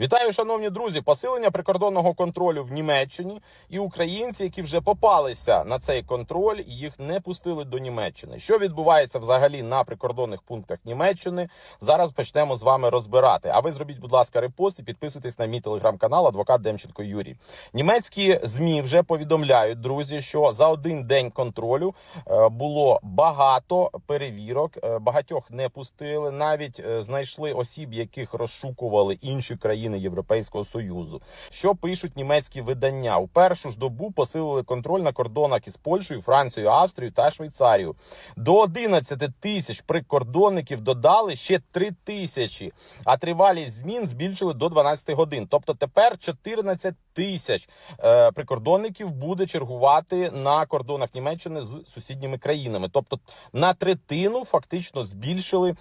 Вітаю, шановні друзі! Посилення прикордонного контролю в Німеччині і українці, які вже попалися на цей контроль, їх не пустили до Німеччини. Що відбувається взагалі на прикордонних пунктах Німеччини? Зараз почнемо з вами розбирати. А ви зробіть, будь ласка, репост і підписуйтесь на мій телеграм-канал Адвокат Демченко Юрій. Німецькі змі вже повідомляють, друзі, що за один день контролю е, було багато перевірок, е, багатьох не пустили. Навіть е, знайшли осіб, яких розшукували інші країни Європейського союзу. Що пишуть німецькі видання? У першу ж добу посилили контроль на кордонах із Польщею, Францією, Австрією та Швейцарією. До 11 тисяч прикордонників додали ще 3 тисячі, а тривалість змін збільшили до 12 годин. Тобто тепер 14 тисяч е, прикордонників буде чергувати на кордонах Німеччини з сусідніми країнами. Тобто на третину фактично збільшили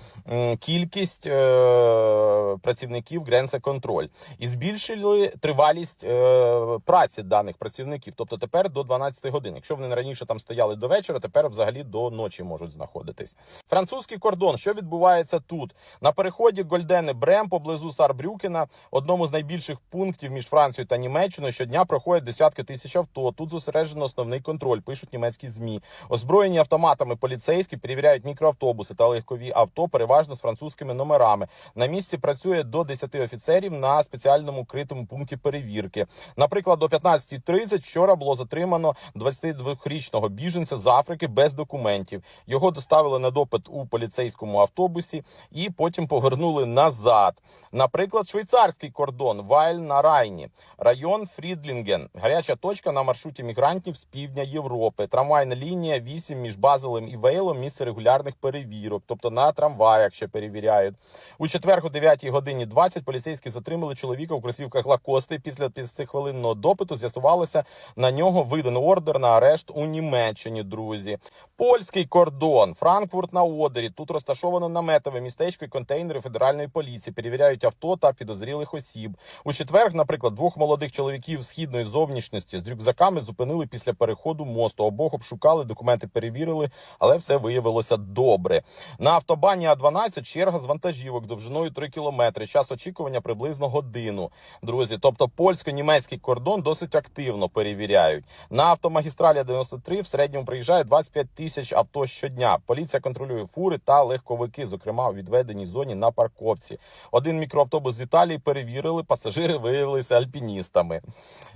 кількість е, працівників Гренце Контроль і збільшили тривалість е, праці даних працівників. Тобто тепер до 12 годин. Якщо вони раніше там стояли до вечора, тепер взагалі до ночі можуть знаходитись. Французький кордон. Що відбувається тут? На переході Гольдени Брем поблизу Сарбрюкена, одному з найбільших пунктів між Францією та Німеччиною, щодня проходять десятки тисяч авто. Тут зосереджено основний контроль, пишуть німецькі змі. Озброєні автоматами поліцейські перевіряють мікроавтобуси та легкові авто, переважно з французькими номерами. На місці працює до 10 офіцерів на спеціальному критому пункті перевірки. Наприклад, о 15.30 вчора було затримано 22-річного біженця з Африки без документів. Його доставили на допит у поліцейському автобусі і потім повернули назад. Наприклад, швейцарський кордон Вайль на Райні, район Фрідлінген, гаряча точка на маршруті мігрантів з півдня Європи, трамвайна лінія 8 між Базелем і Вейлом, місце регулярних перевірок, тобто на трамваях ще перевіряють. У четвер о 9 годині 20 поліцейські затримали чоловіка у кросівках Лакости. Після 50-хвилинного допиту з'ясувалося на нього видано ордер на арешт у Німеччині. Друзі, польський кордон, Франкфурт на Одері. Тут розташовано наметове містечко і контейнери федеральної поліції. Перевіряють авто та підозрілих осіб. У четвер, наприклад, двох молодих чоловіків східної зовнішності з рюкзаками зупинили після переходу мосту. Обох обшукали, документи перевірили, але все виявилося добре. На автобані А12 черга з вантажівок довжиною 3 кілометри. Час очікування приблизно годину. Друзі, тобто польсько-німецький кордон досить активно перевіряють. На автомагістралі 93 в середньому приїжджає 25 тисяч авто щодня. Поліція контролює фури та легковики, зокрема у відведеній зоні на парковці. Один мікроавтобус з Італії перевірили, пасажири виявилися альпіністами.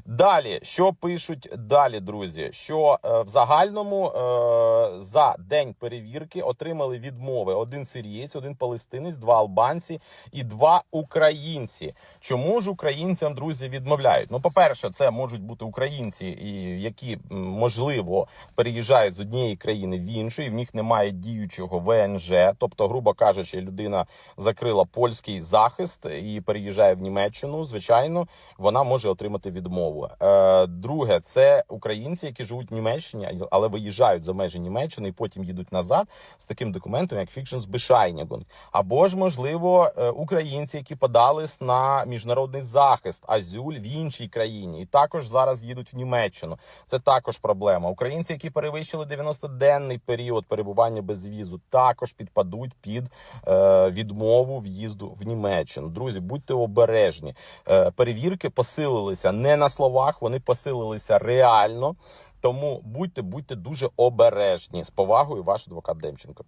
Далі, що пишуть далі, друзі? Що е, в загальному е, за день перевірки отримали відмови один сирієць, один палестинець, два албанці і два українці. Чому ж українцям друзі відмовляють? Ну, по-перше, це можуть бути українці, які можливо переїжджають з однієї країни в іншу, і в них немає діючого ВНЖ. Тобто, грубо кажучи, людина закрила польський захист і переїжджає в Німеччину. Звичайно, вона може отримати відмову. Е, друге, це українці, які живуть в Німеччині, але виїжджають за межі Німеччини і потім їдуть назад з таким документом, як Фікшенсбешайнігунг. Або ж, можливо, е, українці, які подались на міжнародний захист, азюль в іншій країні, і також зараз їдуть в Німеччину. Це також проблема. Українці, які перевищили 90-денний період перебування без візу, також підпадуть під е, відмову в'їзду в Німеччину. Друзі, будьте обережні. Е, перевірки посилилися не на словах, вони посилилися реально. Тому будьте, будьте дуже обережні з повагою, ваш адвокат Демченко.